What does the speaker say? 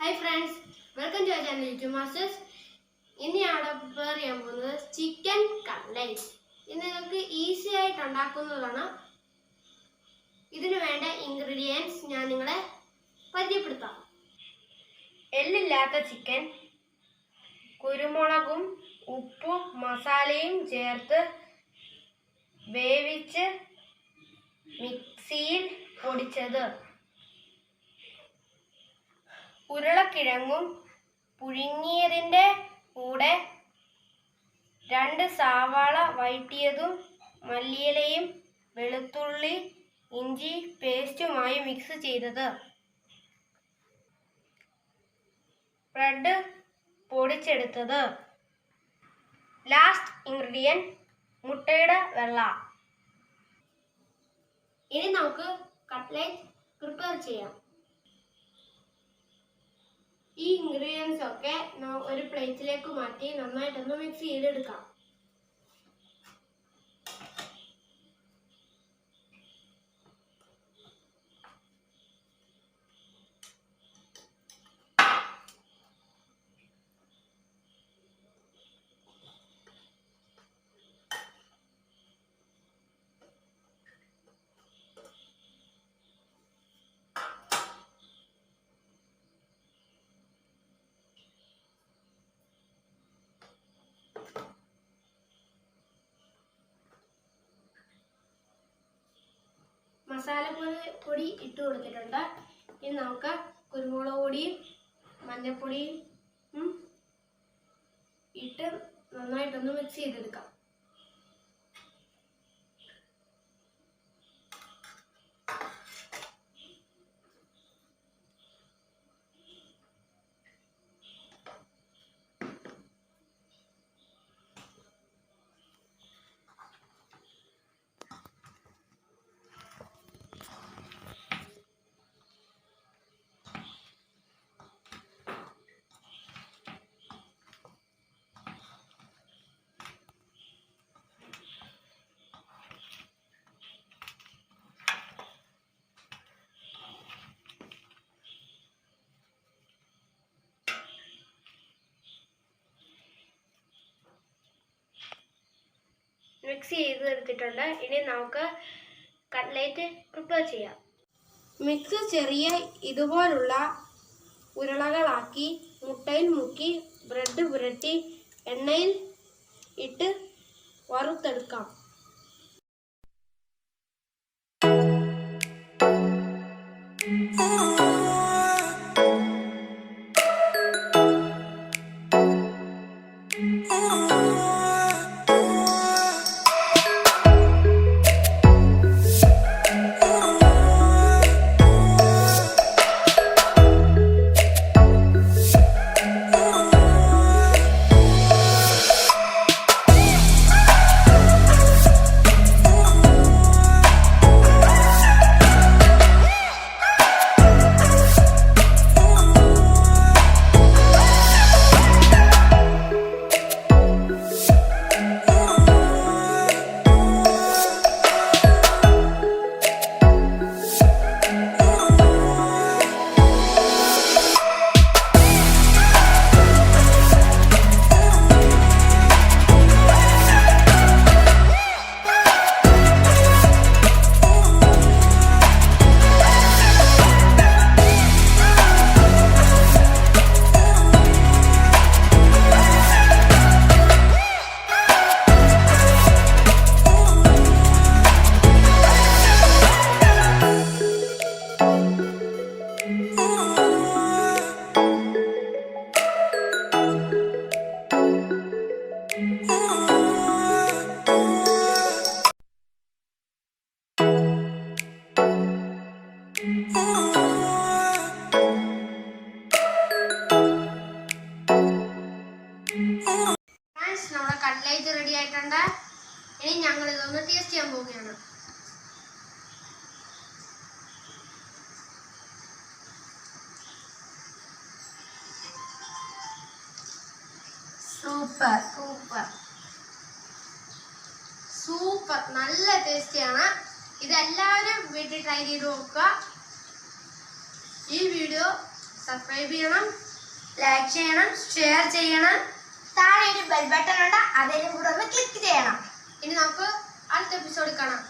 Hi friends welcome to channel YouTube masters ഞാൻ അവിടെ prepare ചെയ്യാൻ പോകുന്നത് ചിക്കൻ കട്ട്ലൈറ്റ് ഇത് നിങ്ങൾക്ക് ഈസി ആയിട്ട് ഉണ്ടാക്കുന്നതാണ്. ഇതിന് വേണ്ട ഇൻഗ്രീഡിയൻസ് ഞാൻ നിങ്ങളെ പരിചയപ്പെടുത്താം. എല്ലില്ലാത്ത ചിക്കൻ കുരുമുളകും ഉപ്പും മസാലയും ചേർത്ത് വേവിച്ച് മിക്സിയിൽ പൊടിച്ചത്. ഉരുളക്കിഴങ്ങും പുഴുങ്ങിയതിന്റെ കൂടെ രണ്ട് സവാള വഴറ്റിയതും മല്ലിയിലയും വെളുത്തുള്ളി ഇഞ്ചി പേസ്റ്റുമായി മിക്സ് ചെയ്തത്. ബ്രെഡ് പൊടിച്ചെടുത്തത്. ലാസ്റ്റ് ഇൻഗ്രീഡിയന്റ് മുട്ടയുടെ വെള്ള. ഇനി നമുക്ക് കട്ട്ലേറ്റ് പ്രിപ്പയർ ചെയ്യാം. ഇൻഗ്രീഡിയൻസ് ഒക്കെ ഒരു പ്ലേറ്റിലേക്ക് മാറ്റി നന്നായിട്ടൊന്ന് മിക്സ് ചെയ്തെടുക്കാം. മസാലപ്പൊടി പൊടി ഇട്ട് കൊടുത്തിട്ടുണ്ട്. ഇനി നമുക്ക് കുരുമുളക് പൊടിയും മഞ്ഞൾപ്പൊടിയും ഇട്ട് നന്നായിട്ടൊന്ന് മിക്സ് ചെയ്തെടുക്കാം. മിക്സ് ചെയ്ത് എടുത്തിട്ടുണ്ട്. ഇനി നമുക്ക് കട്ട്ലേറ്റ് പ്രിപ്പയർ ചെയ്യാം. മിക്സ് ചെറിയ ഇതുപോലുള്ള ഉരുളകളാക്കി മുട്ടയിൽ മുക്കി ബ്രെഡ് പുരട്ടി എണ്ണയിൽ ഇട്ട് വറുത്തെടുക്കാം. ഫ്രണ്ട്സ് കട്ട്ലേറ്റ് ഇനി ഞങ്ങൾ ഇതൊന്ന് ടേസ്റ്റ് ചെയ്യാൻ പോവുകയാണ്. സൂപ്പർ സൂപ്പർ സൂപ്പർ നല്ല ടേസ്റ്റിയാണ് ഇതെല്ലാവരും വീട്ടിൽ ട്രൈ ചെയ്ത് നോക്കുക. ഈ വീഡിയോ സബ്സ്ക്രൈബ് ചെയ്യണം ലൈക്ക് ചെയ്യണം ഷെയർ ചെയ്യണം. താഴെ ഒരു ബെൽ ബട്ടൺ ഉണ്ട്. അതിലും കൂടെ ഒന്ന് ക്ലിക്ക് ചെയ്യണം. ഇനി നമുക്ക് അടുത്ത എപ്പിസോഡ് കാണാം.